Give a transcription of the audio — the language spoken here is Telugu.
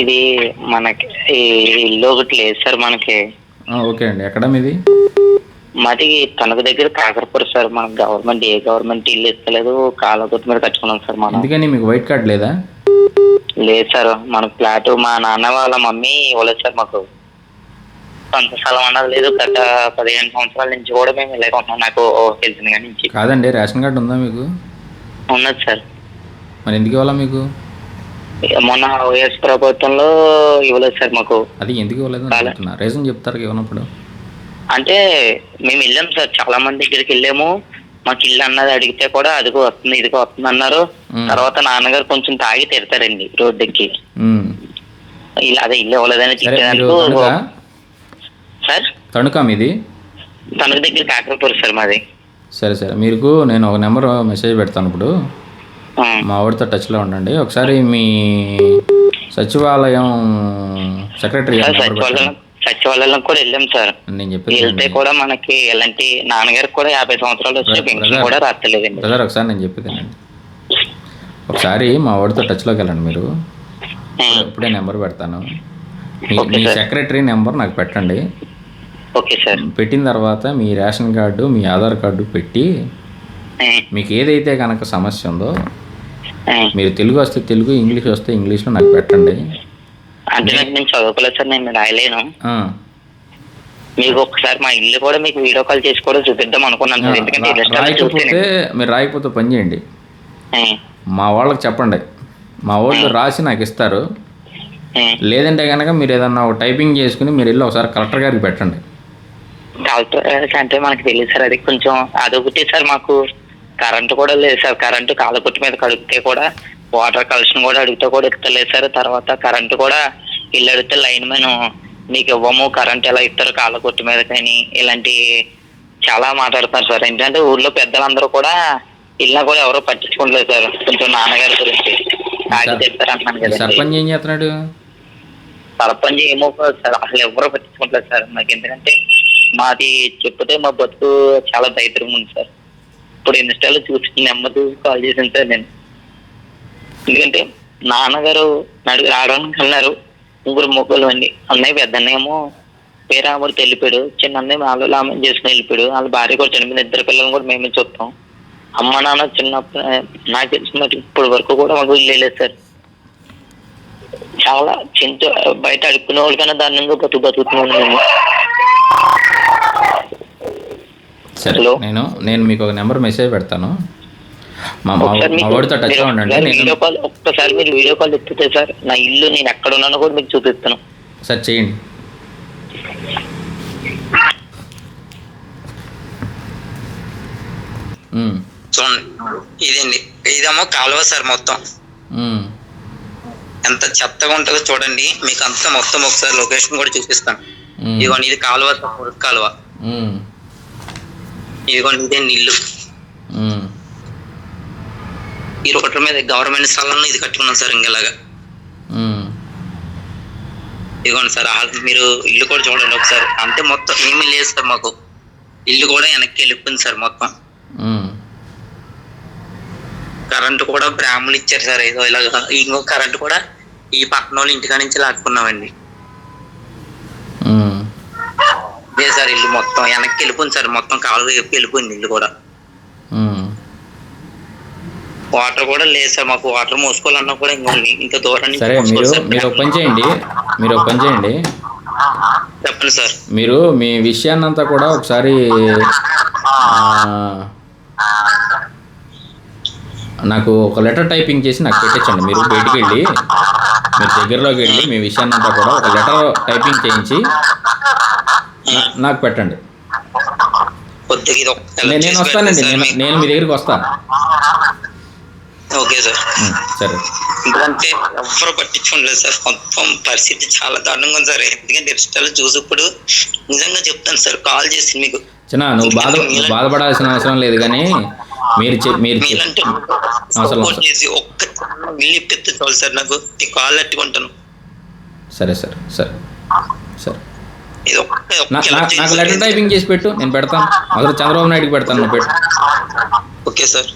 ఇది మనకి ఈ ఇల్లు ఒకటి లేదు సార్ మనకి. ఓకే అండి. ఎక్కడ మీది? మాది తణుకు దగ్గర కాకరపుర సార్. మనకు గవర్నమెంట్ ఏ గవర్నమెంట్ ఇల్లు ఇస్తలేదు. కాళ్ళ గుర్తు మీద కట్టుకున్నాం సార్ మనం. ఎందుకని? మీకు వైట్ కార్డ్ లేదా? లేదు సార్. మన ఫ్లాట్ మా నాన్న వాళ్ళ మమ్మీ ఇవ్వలేదు సార్ మాకు. సొంత స్థలం అన్నది లేదు. గత పదిహేను సంవత్సరాల నుంచి కూడా మేము ఇలాగే ఉంటున్నాం నాకు తెలిసిన కాడి నుంచి. కాదండి. రేషన్ కార్డు ఉందా మీకు? ఉన్నది సార్. మరి ఎందుకు ఇవ్వాలా మీకు? మొన్న వైఎస్ ప్రభుత్వంలో ఇవ్వలేదు సార్ మాకు. అది ఎందుకు ఇవ్వలేదు రీజన్ చెప్తారు ఇవ్వనప్పుడు అంటే మేము వెళ్ళాం సార్ చాలా మంది దగ్గరికి వెళ్ళాము. మాకు ఇల్లు అన్నది అడిగితే కూడా అదిగో వస్తుంది ఇదిగో వస్తుంది అన్నారు. తర్వాత నాన్నగారు కొంచెం తాగి తిడతారండి రోడ్ ఎక్కి ఉమ్. ఇలా అదే ఇల్లు ఇవ్వలేదని సరే చెప్పేందుకు తణుక? సార్? తణుక మీది? తనకు దగ్గర కాకరపూర్ సార్ మాది. సరే సరే. మీకు నేను ఒక నెంబర్ మెసేజ్ పెడతాను ఇప్పుడు. మా వాడితో టచ్లో ఉండండి. ఒకసారి మీ సచివాలయం సెక్రటరీ సచివాలయం కూడా వెళ్ళాం సార్. నేను చెప్పేది వెళ్తే. కూడా మనకి ఎలాంటి నాన్నగారికి కూడా యాభై సంవత్సరాలు వచ్చి పెన్షన్. కూడా రాస్తలేదండి. బ్రదర్ ఒకసారి నేను చెప్పేది వినండి ఒకసారి మా వాడితో టచ్లోకి వెళ్ళండి మీరు. ఇప్పుడే నెంబర్ పెడతాను. మీ. సెక్రటరీ నెంబర్ నాకు పెట్టండి. Okay sir. పెట్టిన తర్వాత మీ రేషన్ కార్డు మీ ఆధార్ కార్డు పెట్టి మీకు ఏదైతే కనుక సమస్య ఉందో. మీరు తెలుగు వస్తే తెలుగు ఇంగ్లీష్ వస్తే ఇంగ్లీష్లో నాకు పెట్టండి. అంటే నేను చదువుకోలేదు సార్ నేను రాయలేను. మీకు ఒకసారి మా ఇల్లు కూడా మీకు వీడియో కాల్ చేసి కూడా చూపిద్దాం అనుకున్నాను సార్ ఎందుకంటే రాయకపోతే మీరు రాయకపోతే పని చేయండి. మా వాళ్ళకి చెప్పండి. మా వాళ్ళు రాసి నాకు ఇస్తారు. లేదంటే కనుక మీరు ఏదన్నా ఒక టైపింగ్ చేసుకుని మీరు వెళ్ళి ఒకసారి కలెక్టర్ గారికి పెట్టండి. కలెక్టర్ అంటే మనకి తెలియదు సార్ అది కొంచెం అదొకటి సార్ మాకు. కరెంటు కూడా లేదు సార్. కరెంటు కాలపుట్టి మీద కడిగితే కూడా వాటర్ కలెక్షన్ కూడా అడిగితే కూడా ఇస్తలేదు సార్. తర్వాత కరెంటు కూడా ఇల్లు అడిగితే లైన్ మ్యాన్ మీకు ఇవ్వము. కరెంట్ ఎలా ఇస్తారు కాలకొట్టు మీద కానీ ఇలాంటి చాలా మాట్లాడుతున్నారు సార్. ఏంటంటే ఊర్లో పెద్దలందరూ కూడా ఇల్లు కూడా ఎవరో పట్టించుకోవట్లేదు సార్. కొంచెం నాన్నగారి గురించి తిడతారు అంటున్నాను ఈ కదండి. సర్పంచ్ ఏం చేస్తున్నాడు? సర్పంచ్ ఏమో సార్ అసలు ఎవరో పట్టించుకోవట్లేదు సార్. నాకు ఎందుకంటే మాది చెప్తే మా బతుకు చాలా దైత్రం ఉంది సార్. ఇప్పుడు ఇన్స్టాలో చూసి నెమ్మది కాల్ చేశాను సార్ నేను. ఎందుకంటే నాన్నగారు నడుగు రావడానికి అన్నారు. ముగ్గురు మొక్కలు అండి అన్నయ్య పెద్ద అన్నయ్యేమో వేరే ఆమె వెళ్ళిపోయాడు చిన్న అన్నయ్య వాళ్ళు ఆమె చేసుకుని వెళ్ళిపోయాడు. వాళ్ళ భార్య కూడా చనిపోయిన ఇద్దరు పిల్లలు కూడా మేమే చూస్తాం. అమ్మ నాన్న చిన్నప్పుడు నాకు తెలిసిన ఇప్పటి వరకు కూడా మాకు లేదు సార్. చాలా చింత బయట అడుక్కునే దాని దారుణంగా బతుకు బతుకుతున్నాను మేము. సరే హలో. నేను నేను మీకు ఒక నెంబర్ మెసేజ్ పెడతాను. మా వాడితో మీరు ఉండండి. వీడియో కాల్ ఒక్కసారి మీరు వీడియో కాల్ ఎత్తితే సార్ నా ఇల్లు నేను ఎక్కడ ఉన్నానో కూడా మీకు చూపిస్తాను. సార్ చేయండి. చూడండి. ఇదండి. ఇదేమో కాలువ సార్ మొత్తం. ఎంత చెత్తగా ఉంటుందో చూడండి. మీకు అంతా మొత్తం ఒకసారి లొకేషన్ కూడా చూపిస్తాను. ఇదిగోండి ఇది కాలువ కాలువ. ఇదిగోండి ఇదే నీళ్ళు ఉమ్, ఈ రోడ్ల మీద గవర్నమెంట్ స్థలంలో ఇది కట్టుకున్నాం సార్ ఇంకెలాగా. ఇదిగోండి సార్ మీరు ఇల్లు కూడా చూడండి ఒకసారి. అంటే మొత్తం ఏమీ లేదు సార్ మాకు. ఇల్లు కూడా వెనక్కి వెళ్ళిపోయింది సార్ మొత్తం. కరెంట్ కూడా బ్రాహ్మణులు ఇచ్చారు సార్. ఏదో ఇలాగ ఇంకో కరెంట్ కూడా ఈ పక్కన వాళ్ళు ఇంటికా నుంచి లాక్కున్నామండి. ఇదే సార్ ఇల్లు మొత్తం. వెనక్కి వెళ్ళిపోయింది సార్. మొత్తం కాలువ వైపుకి వెళ్ళిపోయింది ఇల్లు కూడా. వాటర్ కూడా లేదు సార్. మాకు వాటర్ మోసుకోవాలన్నా కూడా ఇంకా ఇంత దూరం సరే మీరు. మీరు ఒక పని చేయండి. మీరు ఒక పని చేయండి. చెప్పండి సార్. మీరు మీ విషయాన్నంతా కూడా ఒకసారి నాకు ఒక లెటర్ టైపింగ్ చేసి నాకు పెట్టించండి మీరు బయటికి వెళ్ళి మీరు దగ్గరలోకి వెళ్ళి మీ విషయాన్నంతా కూడా ఒక లెటర్ టైపింగ్ చేయించి నాకు పెట్టండి. కొద్దిగా ఇది ఒక్క నేను వస్తానండి. నేను నేను మీ దగ్గరికి వస్తాను. Okay sir. సరే. ఎందుకంటే ఎవ్వరు పట్టించుకోలేదు సార్. మొత్తం పరిస్థితి చాలా దారుణంగా ఉంది సార్. ఎందుకంటే ఇన్స్టాలో చూసినప్పుడు నిజంగా చెప్తాను సార్. కాల్ చేసి మీకు చిన్న నువ్వు బాధ బాధపడాల్సిన అవసరం లేదు కానీ మీరు మీరు అవసరం ఒక్క ఇప్పిస్తే చాలు సార్ నాకు. కాల్ అట్టుకుంటాను. సరే సరే సరే. సరే ఇది ఒక్క ఒక్క నా- ఇలా నా- చేయండి నాకు. లెటర్ టైపింగ్ చేసి పెట్టు నేను పెడతాను అసలు చంద్రబాబు నాయుడుకి పెడతాను పెట్టు ఓకే సార్.